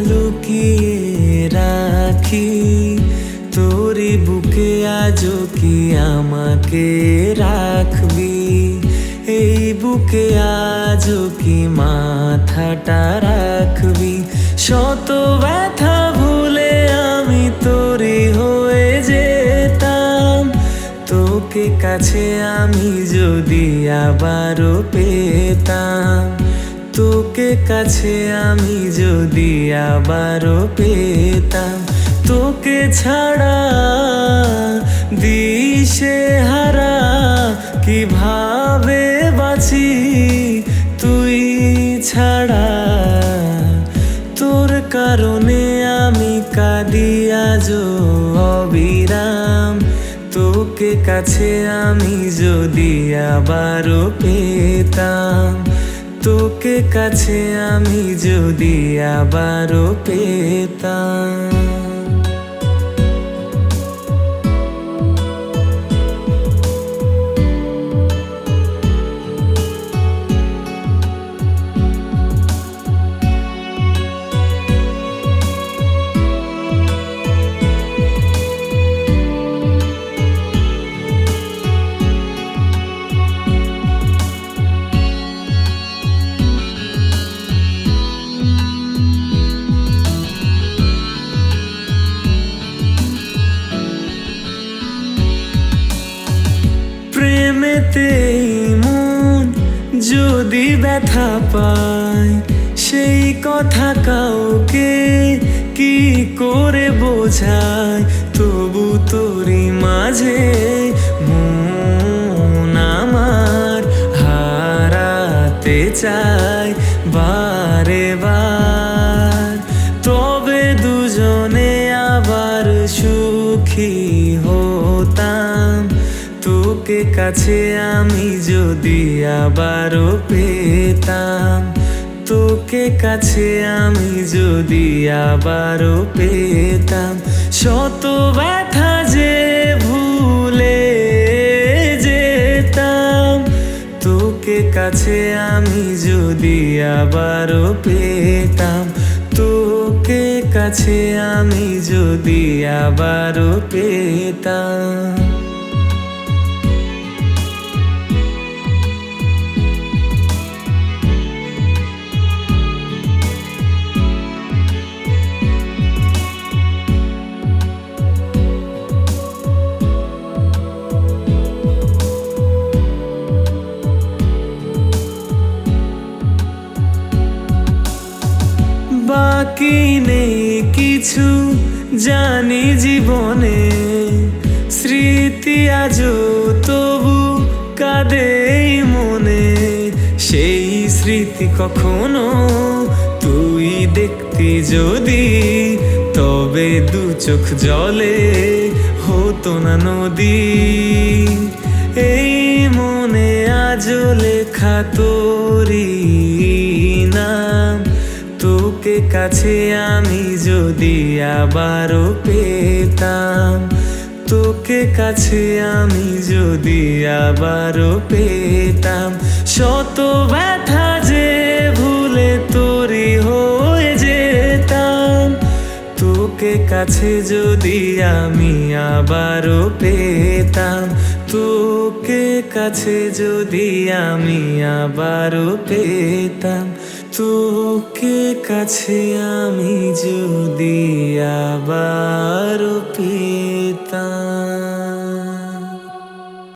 লুকিয়ে রাখি। তোরি বুকে আজও কি আমাকে রাখবি? এই বুকে আজও কি মাথাটা রাখবি? শত ব্যথা ভুলে আমি তোরে হয়ে যেতাম। তোকে কাছে আমি যদি আবারও পেতাম। তোকে কাছে আমি যদি আবারও পেতাম, তোকে ছাড়া দিশে হারা কীভাবে বাঁচি তুই ছাড়া? তোর কারণে আমি কাঁদি আজও অবিরাম, তোকে কাছে আমি যদি আবারও পেতাম তোকে কাছে আমি যদি আবারও পেতাম। প্রেমেতেই মন যদি ব্যথা পায়, সেই কথা কাউকে কি করে বোঝায়? তবু তোরই মাঝে মন আমার হারাতে চায় বারে বার। তবে দুজনে আবার সুখী তোকে কাছে আমি যদি আবারও পেতাম, তোকে কাছে আমি যদি আবারও পেতাম। শত ব্যথা যে ভুলে যেতাম, তোকে কাছে আমি যদি আবারও পেতাম, তোকে কাছে আমি যদি আবারও পেতাম। বাকি নেই কিছু জানি জীবনে। স্মৃতি আজও তবু কাঁদেই মনে। সেই স্মৃতি কখনো তুই দেখতি যদি তবে দু চোখ জলে হতো না নদী। এই মনে আজও লেখা তোরি কাছে আমি যদি আবারও পেতাম, তোকে কাছে আমি যদি আবারও পেতাম। শত ব্যথা যে ভুলে তোরি হয়ে যেতাম, তোকে কাছে যদি আমি আবারও পেতাম, তোকে কাছে যদি আমি আবারও পেতাম। তোকে কাছে আমি যদি আবার পেতাম।